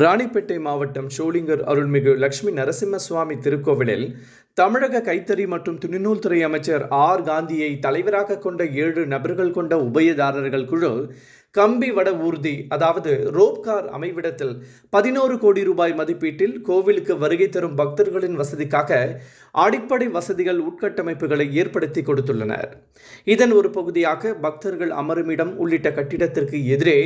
ராணிப்பேட்டை மாவட்டம் ஷோலிங்கர் அருள்மிகு லட்சுமி நரசிம்ம சுவாமி திருக்கோவிலில் தமிழக கைத்தறி மற்றும் துணிநூல் துறை அமைச்சர் ஆர் காந்தியை தலைவராக கொண்ட ஏழு நபர்கள் கொண்ட உபயதாரர்கள் குழு கம்பி வட ஊர்தி அதாவது ரோப்கார் அமைவிடத்தில் பதினோரு கோடி ரூபாய் மதிப்பீட்டில் கோவிலுக்கு வருகை தரும் பக்தர்களின் வசதிக்காக அடிப்படை வசதிகள் உட்கட்டமைப்புகளை ஏற்படுத்தி கொடுத்துள்ளனர். இதன் ஒரு பகுதியாக பக்தர்கள் அமருமிடம் உள்ளிட்ட கட்டிடத்திற்கு எதிரே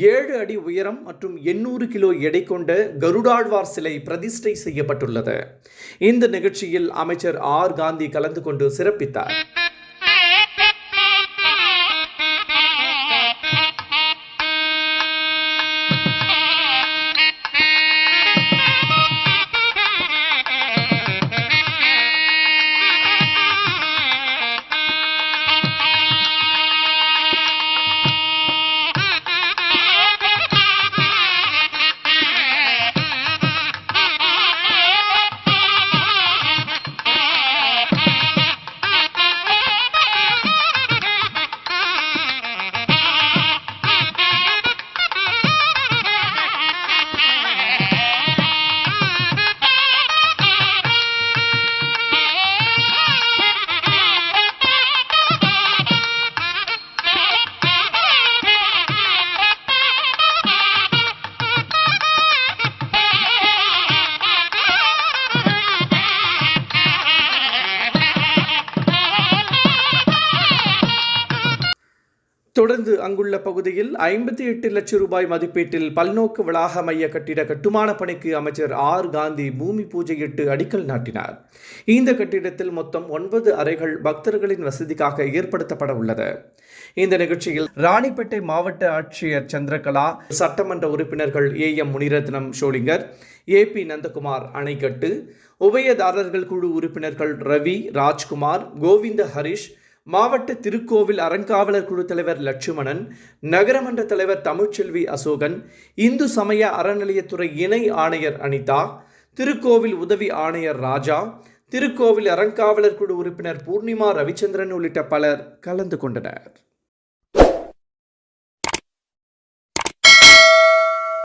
ஏழு அடி உயரம் மற்றும் எண்ணூறு கிலோ எடை கொண்ட கருடாழ்வார் சிலை பிரதிஷ்டை செய்யப்பட்டுள்ளது. இந்த நிகழ்ச்சியில் அமைச்சர் ஆர். காந்தி கலந்து கொண்டு சிறப்பித்தார். தொடர்ந்து அங்குள்ள பகுதியில் ஐம்பத்தி எட்டு லட்சம் ரூபாய் மதிப்பீட்டில் பல்நோக்கு வளாக மைய கட்டிட கட்டுமான பணிக்கு அமைச்சர் ஆர் காந்தி பூமி பூஜையிட்டு அடிக்கல் நாட்டினார். இந்த கட்டிடத்தில் மொத்தம் ஒன்பது அறைகள் பக்தர்களின் வசதிக்காக ஏற்படுத்தப்பட உள்ளது. இந்த நிகழ்ச்சியில் ராணிப்பேட்டை மாவட்ட ஆட்சியர் சந்திரகலா சட்டமன்ற உறுப்பினர்கள் A M Munirathnam Sholinghur A P Nandakumar Anaicut உபயதாரர்கள் குழு உறுப்பினர்கள் ரவி ராஜ்குமார் கோவிந்த ஹரிஷ் மாவட்ட திருக்கோவில் அறங்காவலர் குழு தலைவர் லட்சுமணன் நகரமன்ற தலைவர் தமிழ்ச்செல்வி அசோகன் இந்து சமய அறநிலையத்துறை இணை ஆணையர் அனிதா திருக்கோவில் உதவி ஆணையர் ராஜா திருக்கோவில் அறங்காவலர் குழு உறுப்பினர் பூர்ணிமா ரவிச்சந்திரன் உள்ளிட்ட பலர் கலந்து கொண்டனர்.